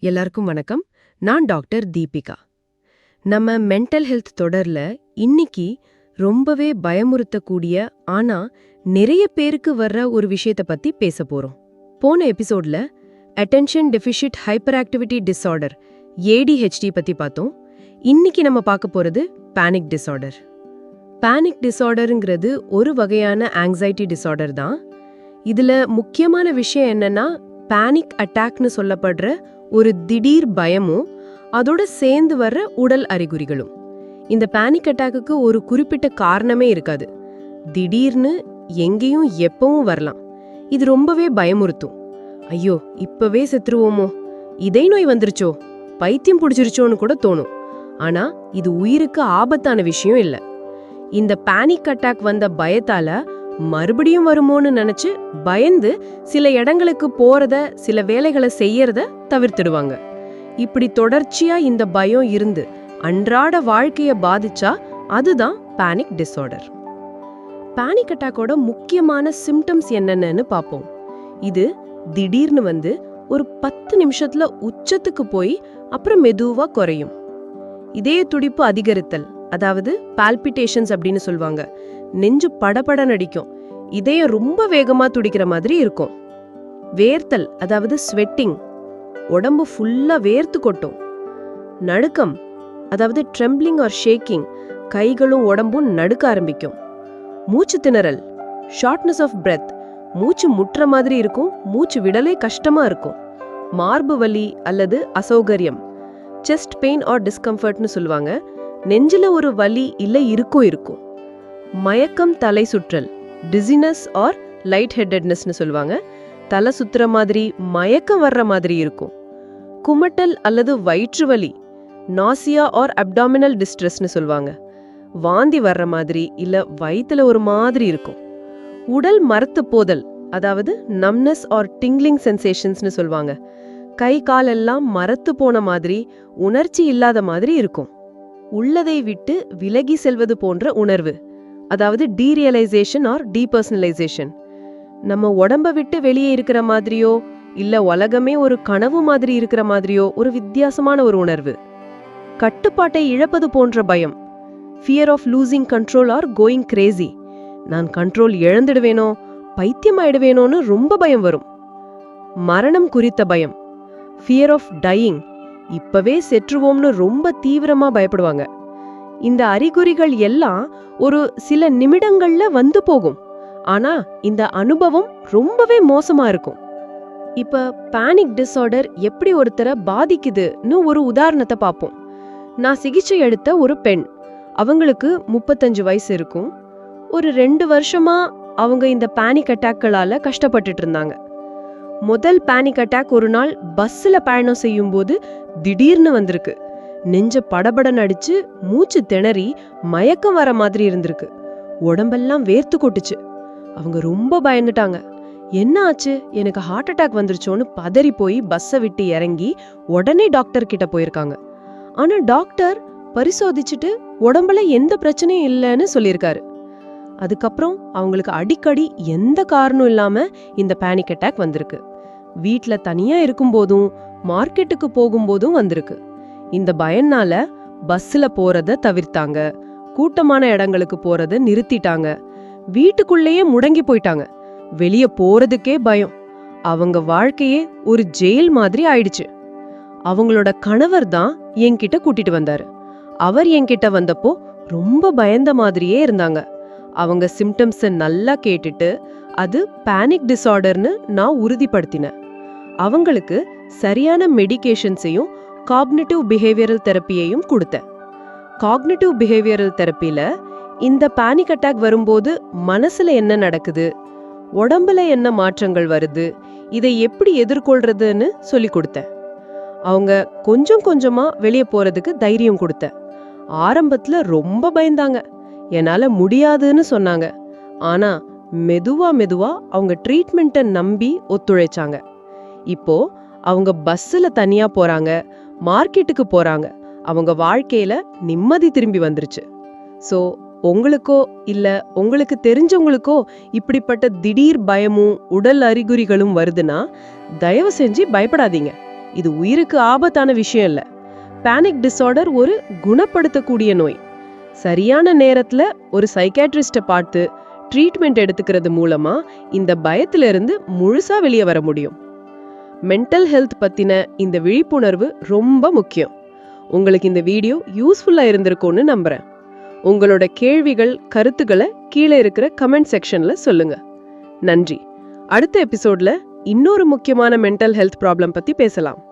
எல்லாருக்கும் வணக்கம். நான் டாக்டர் தீபிகா. நம்ம மென்டல் ஹெல்த் தொடர்ல இன்னைக்கு ரொம்பவே பயமுறுத்தக்கூடிய ஆனா நிறைய பேருக்கு வர்ற ஒரு விஷயத்த பத்தி பேச போறோம். போன எபிசோட்ல attention deficit hyperactivity disorder ADHD பத்தி பார்த்தோம். இன்னைக்கு நம்ம பார்க்க போறது பேனிக் டிஸார்டர் பேனிக் டிஸார்டருங்கிறது ஒரு வகையான ஆங்ஸைட்டி டிஸார்டர் தான். இதுல முக்கியமான விஷயம் என்னன்னா பேனிக் அட்டாக்னு சொல்லப்படுற ஒரு திடீர் பயமும் அதோட சேர்ந்து வர்ற உடல் அறிகுறிகளும். இந்த பேனிக் அட்டாக்குக்கு ஒரு குறிப்பிட்ட காரணமே இருக்காது. திடீர்னு எங்கேயும் எப்பவும் வரலாம். இது ரொம்பவே பயமுறுத்தும். ஐயோ இப்பவே செத்துருவோமோ? இதை நோய் வந்துருச்சோ? பைத்தியம் பிடிச்சிருச்சோன்னு கூட தோணும். ஆனா இது உயிருக்கு ஆபத்தான விஷயம் இல்ல. இந்த பேனிக் அட்டாக் வந்த பயத்தால மறுபடியும் வருமோன்னு நினைச்சு பயந்து சில இடங்களுக்கு போறத சில வேலைகளை செய்யறத தவிர்த்துடுவாங்க. இப்படி தொடர்ச்சியா இந்த பயம் இருந்து அன்றாட வாழ்க்கைய பாதிச்சா அதுதான் பேனிக் டிஸார்டர் பேனிக் அட்டாக்கோட முக்கியமான சிம்டம்ஸ் என்னென்னு பார்ப்போம் இது திடீர்னு வந்து ஒரு பத்து நிமிஷத்துல உச்சத்துக்கு போய் அப்புறம் மெதுவா குறையும். இதய துடிப்பு அதிகரித்தல் அதாவது பால்பிட்டேஷன்ஸ் அப்படின்னு சொல்லுவாங்க நெஞ்சு படபட நடிக்கும். இதயம் ரொம்ப வேகமா துடிக்கிற மாதிரி இருக்கும். வேர்த்தல் அதாவது ஸ்வெட்டிங் உடம்பு ஃபுல்லா வேர்த்து கொட்டும். நடுக்கம் அதாவது ட்ரெம்பிளிங் ஆர் ஷேக்கிங் கைகளும் உடம்பும் நடுக்க ஆரம்பிக்கும். மூச்சு திணறல் ஷார்ட்னஸ் ஆஃப் பிரெத் மூச்சு முட்டுற மாதிரி இருக்கும் மூச்சு விடலே கஷ்டமா இருக்கும். மார்பு வலி அல்லது அசௌகரியம் செஸ்ட் பெயின் ஆர் டிஸ்கம்ஃபர்ட்னு சொல்லுவாங்க. நெஞ்சில ஒரு வலி இல்லை இருக்கும் இருக்கும். மயக்கம் தலை சுற்றல் டிசினஸ் ஆர் லைட் ஹெட்டட்னஸ்னு சொல்லுவாங்க. தலை சுத்துற மாதிரி மயக்கம் வர்ற மாதிரி இருக்கும். குமட்டல் அல்லது வயிற்று வலி நாசியா ஆர் அப்டாமினல் டிஸ்ட்ரெஸ்னு சொல்லுவாங்க. வாந்தி வர்ற மாதிரி இல்ல வயித்துல ஒரு மாதிரி இருக்கும். உடல் மரத்து போதல் அதாவது நம்னஸ் ஆர் டிங்லிங் சென்சேஷன்ஸ்னு சொல்லுவாங்க. கை கால் எல்லாம் மரத்து போன மாதிரி உணர்ச்சி இல்லாத மாதிரி இருக்கும். உள்ளதை விட்டு விலகி செல்வது போன்ற உணர்வு. அதாவது டீரியலைசேஷன் ஆர் டீபர்சனலைசேஷன் நம்ம உடம்ப விட்டு வெளியே இருக்கிற மாதிரியோ இல்ல உலகமே ஒரு கனவு மாதிரி இருக்கிற மாதிரியோ ஒரு வித்தியாசமான ஒரு உணர்வு. கட்டுப்பாட்டை இழப்பது போன்ற பயம். Fear of losing control or going crazy நான் கண்ட்ரோல் இழந்துடுவேனோ பைத்தியமாயிடுவேனோன்னு ரொம்ப பயம் வரும். மரணம் குறித்த பயம். ஃபியர் ஆஃப் டையிங் இப்பவே செற்றுவோம்னு ரொம்ப தீவிரமா பயப்படுவாங்க. இந்த அறிகுறிகள் எல்லாம் ஒரு சில நிமிடங்கள்ல வந்து போகும். ஆனா இந்த அனுபவம் ரொம்பவே மோசமா இருக்கும். இப்ப பேனிக் டிஸார்டர் எப்படி ஒருத்தரை பாதிக்குதுன்னு ஒரு உதாரணத்தை பார்ப்போம். நான் சிகிச்சை எடுத்த ஒரு பெண். அவங்களுக்கு முப்பத்தஞ்சு வயசு இருக்கும். ஒரு ரெண்டு வருஷமா அவங்க இந்த பேனிக் அட்டாக்களால கஷ்டப்பட்டுட்டு இருந்தாங்க. முதல் பேனிக் அட்டாக் ஒரு நாள் பஸ்ல பயணம் செய்யும்போது திடீர்னு வந்திருக்கு. நெஞ்ச படபட அடிச்சு மூச்சு திணறி மயக்கம் வர மாதிரி இருந்திருக்கு. உடம்பெல்லாம் வேர்த்து கொட்டுச்சு. அவங்க ரொம்ப பயந்துட்டாங்க. என்ன ஆச்சு? எனக்கு ஹார்ட் அட்டாக் வந்துருச்சோன்னு பதறி போய் பஸ்ஸை விட்டு இறங்கி உடனே டாக்டர் கிட்ட போயிருக்காங்க. ஆனா டாக்டர் பரிசோதிச்சுட்டு உடம்புல எந்த பிரச்சனையும் இல்லைன்னு சொல்லியிருக்காரு. அதுக்கப்புறம் அவங்களுக்கு அடிக்கடி எந்த காரணம் இல்லாம இந்த பேனிக் அட்டாக் வந்திருக்கு. வீட்டில் தனியா இருக்கும்போதும் மார்க்கெட்டுக்கு போகும்போதும் வந்திருக்கு. இந்த பயனால பஸ்ல போறத தவிர்த்தாங்க. கூட்டமான இடங்களுக்கு போறத நிறுத்திட்டாங்க. வீட்டுக்குள்ளேயே முடங்கி போயிட்டாங்க. வெளிய போறதுக்கே பயம். அவங்க வாழ்க்கையே ஒரு ஜெயில் மாதிரி ஆயிடுச்சு. அவங்களோட கணவர் தான் என்கிட்ட கூட்டிட்டு வந்தாரு. அவர் என்கிட்ட வந்தப்போ ரொம்ப பயந்த மாதிரியே இருந்தாங்க. அவங்க சிம்டம்ஸை நல்லா கேட்டுட்டு அது பேனிக் டிசார்டர்னு நான் உறுதிப்படுத்தினேன். அவங்களுக்கு சரியான மெடிகேஷன்ஸையும் காக்னிட்டிவ் பிஹேவியரல் தெரப்பியையும் கொடுத்தேன். காக்னிட்டிவ் பிஹேவியரல் தெரப்பில இந்த பேனிக் அட்டாக் வரும்போது மனசுல என்ன நடக்குது? உடம்புல என்ன மாற்றங்கள் வருது? இதை எப்படி எதிர்கொள்றதுன்னு சொல்லி கொடுத்தேன். அவங்க கொஞ்சம் கொஞ்சமா வெளியே போறதுக்கு தைரியம் கொடுத்தேன். ஆரம்பத்துல ரொம்ப பயந்தாங்க. என்னால முடியாதுன்னு சொன்னாங்க. ஆனா மெதுவா மெதுவா அவங்க ட்ரீட்மெண்ட்டை நம்பி ஒத்துழைச்சாங்க. இப்போ அவங்க பஸ்ஸில் தனியா போறாங்க. மார்க்கெட்டுக்கு போறாங்க. அவங்க வாழ்க்கையில நிம்மதி திரும்பி வந்துருச்சு. ஸோ உங்களுக்கோ இல்ல உங்களுக்கு தெரிஞ்சவங்களுக்கோ இப்படிப்பட்ட திடீர் பயமும் உடல் அறிகுறிகளும் வருதுன்னா தயவு செஞ்சு பயப்படாதீங்க. இது உயிருக்கு ஆபத்தான விஷயம் இல்ல. பேனிக் டிஸார்டர் ஒரு குணப்படுத்தக்கூடிய நோய். சரியான நேரத்துல ஒரு சைக்காட்ரிஸ்ட பார்த்து ட்ரீட்மெண்ட் எடுத்துக்கிறது மூலமா இந்த பயத்துல இருந்து முழுசா வெளியே வர முடியும். மென்டல் ஹெல்த் பத்தின இந்த விழிப்புணர்வு ரொம்ப முக்கியம். உங்களுக்கு இந்த வீடியோ யூஸ்ஃபுல்லா இருந்திருக்கும்னு நம்புகிறேன் உங்களோட கேள்விகள் கருத்துக்களை கீழே இருக்கிற கமெண்ட் செக்ஷன்ல சொல்லுங்க. நன்றி. அடுத்த எபிசோட்ல இன்னொரு முக்கியமான மென்டல் ஹெல்த் ப்ராப்ளம் பத்தி பேசலாம்.